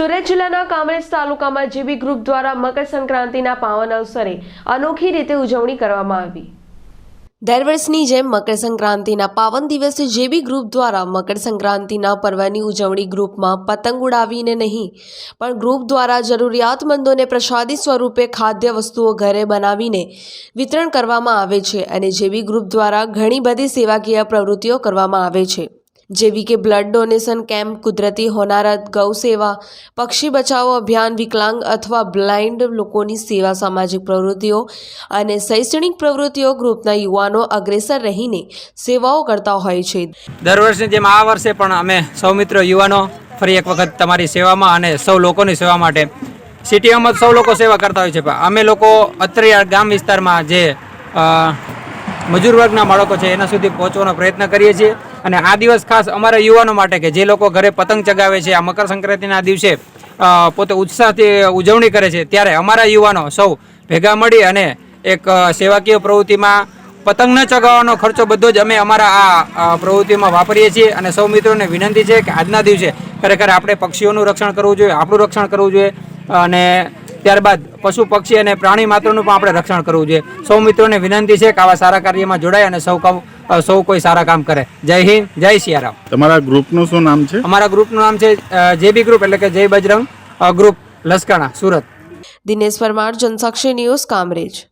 જિલ્લાના કામરેજ તાલુકામાં GB group દ્વારા મકર સંક્રાંતિના પાવન અવસરે અનોખી રીતે ઉજવણી કરવામાં આવી. દર વર્ષની જેમ મકર સંક્રાંતિના પાવન દિવસે જેબી ગ્રુપ દ્વારા મકર સંક્રાંતિના પર્વની ઉજવણી ગ્રુપમાં પતંગ ઉડાવીને નહીં, પણ ગ્રુપ દ્વારા જરૂરિયાતમંદોને પ્રસાદી સ્વરૂપે ખાદ્ય વસ્તુઓ ઘરે બનાવીને વિતરણ કરવામાં આવે છે અને જેબી ગ્રુપ દ્વારા ઘણી બધી સેવાકીય પ્રવૃત્તિઓ કરવામાં આવે છે. જેવી કે બ્લડ ડોનેશન કેમ્પ, કુદરતી હોનારત ગૌ સેવા, પક્ષી બચાવો અભિયાન, વિકલાંગ અથવા બ્લાઇન્ડ લોકોની સેવા, સામાજિક પ્રવૃત્તિઓ અને શૈક્ષણિક પ્રવૃત્તિઓ ગ્રુપના યુવાનો અગ્રેસર રહીને સેવાઓ કરતા હોય છે. દર વર્ષની જેમ આ વર્ષે પણ અમે સૌ મિત્રો યુવાનો ફરી એક વખત તમારી સેવામાં અને સૌ લોકોની સેવા માટે સિટીઓમાં સૌ લોકો સેવા કરતા હોય છે. અમે લોકો અત્રિયા ગામ વિસ્તારમાં જે મજૂર વર્ગના બાળકો છે એના સુધી પહોંચવાનો પ્રયત્ન કરીએ છીએ. અને આ દિવસ ખાસ અમારા યુવાનો માટે કે જે લોકો ઘરે પતંગ ચગાવે છે, આ મકર સંક્રાંતિના દિવસે પોતે ઉત્સાહથી ઉજવણી કરે છે, ત્યારે અમારા યુવાનો સૌ ભેગા મળી અને એક સેવાકીય પ્રવૃત્તિમાં પતંગ ન ચગાવવાનો ખર્ચો બધો જ અમે અમારા આ પ્રવૃત્તિમાં વાપરીએ છીએ અને સૌ મિત્રોને વિનંતી છે કે આજના દિવસે ખરેખર આપણે પક્ષીઓનું રક્ષણ કરવું જોઈએ, આપણું રક્ષણ કરવું જોઈએ અને ત્યારબાદ પશુ પક્ષી અને પ્રાણી માત્રનું પણ આપણે રક્ષણ કરવું જોઈએ. સૌ મિત્રોને વિનંતી છે કે આવા સારા કાર્યમાં જોડાય અને સૌ કામ- સૌ કોઈ સારા કામ કરે. જય હિન્દ જય સિયારામ. તમારા ગ્રુપનું શું નામ છે? અમારા ગ્રુપનું નામ છે જેબી ગ્રુપ એટલે કે જય બજરંગ ગ્રુપ લસકાણા સુરત. દિનેશ પરમાર જનસાક્ષી ન્યૂઝ કામરેજ.